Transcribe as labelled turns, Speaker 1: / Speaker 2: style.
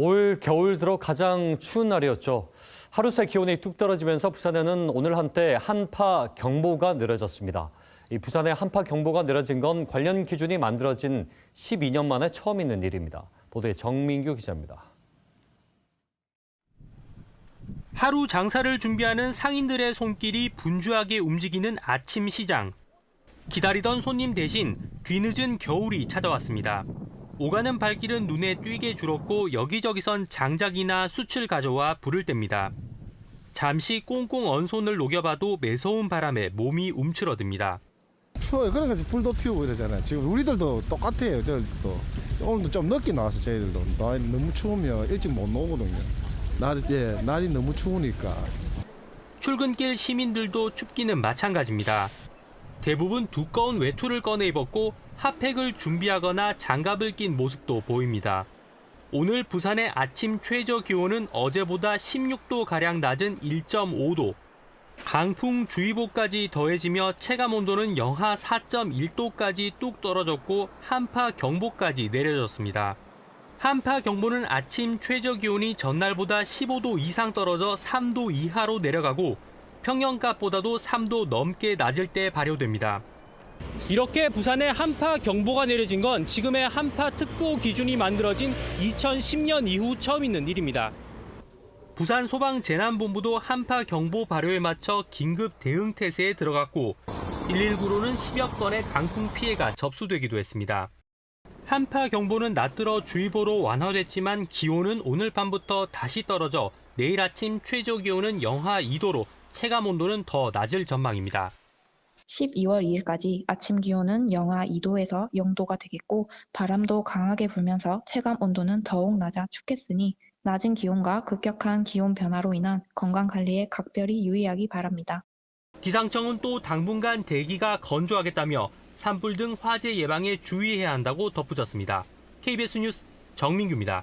Speaker 1: 올 겨울 들어 가장 추운 날이었죠. 하루 새 기온이 뚝 떨어지면서 부산에는 오늘 한때 한파 경보가 내려졌습니다. 이 부산에 한파 경보가 내려진 건 관련 기준이 만들어진 12년 만에 처음 있는 일입니다. 보도에 정민규 기자입니다.
Speaker 2: 하루 장사를 준비하는 상인들의 손길이 분주하게 움직이는 아침 시장. 기다리던 손님 대신 뒤늦은 겨울이 찾아왔습니다. 오가는 발길은 눈에 띄게 줄었고 여기저기선 장작이나 숯을 가져와 불을 뗍니다. 잠시 꽁꽁 언 손을 녹여봐도 매서운 바람에 몸이 움츠러듭니다.
Speaker 3: 추워요. 그래가지고 불도 피우고 이러잖아요. 지금 우리들도 똑같아요. 저희들도 오늘도 좀 늦게 나와서 저희들도 나 너무 추우면 일찍 못 나오거든요. 날, 예, 날이 너무 추우니까.
Speaker 2: 출근길 시민들도 춥기는 마찬가지입니다. 대부분 두꺼운 외투를 꺼내 입었고 핫팩을 준비하거나 장갑을 낀 모습도 보입니다. 오늘 부산의 아침 최저 기온은 어제보다 16도 가량 낮은 1.5도. 강풍 주의보까지 더해지며 체감 온도는 영하 4.1도까지 뚝 떨어졌고 한파 경보까지 내려졌습니다. 한파 경보는 아침 최저 기온이 전날보다 15도 이상 떨어져 3도 이하로 내려가고 평년값보다도 3도 넘게 낮을 때 발효됩니다. 이렇게 부산에 한파 경보가 내려진 건 지금의 한파 특보 기준이 만들어진 2010년 이후 처음 있는 일입니다. 부산 소방재난본부도 한파 경보 발효에 맞춰 긴급 대응 태세에 들어갔고 119로는 10여 건의 강풍 피해가 접수되기도 했습니다. 한파 경보는 낮들어 주의보로 완화됐지만 기온은 오늘 밤부터 다시 떨어져 내일 아침 최저 기온은 영하 2도로 체감 온도는 더 낮을 전망입니다.
Speaker 4: 12월 2일까지 아침 기온은 영하 2도에서 0도가 되겠고 바람도 강하게 불면서 체감 온도는 더욱 낮아 춥겠으니 낮은 기온과 급격한 기온 변화로 인한 건강 관리에 각별히 유의하기 바랍니다.
Speaker 2: 기상청은 또 당분간 대기가 건조하겠다며 산불 등 화재 예방에 주의해야 한다고 덧붙였습니다. KBS 뉴스 정민규입니다.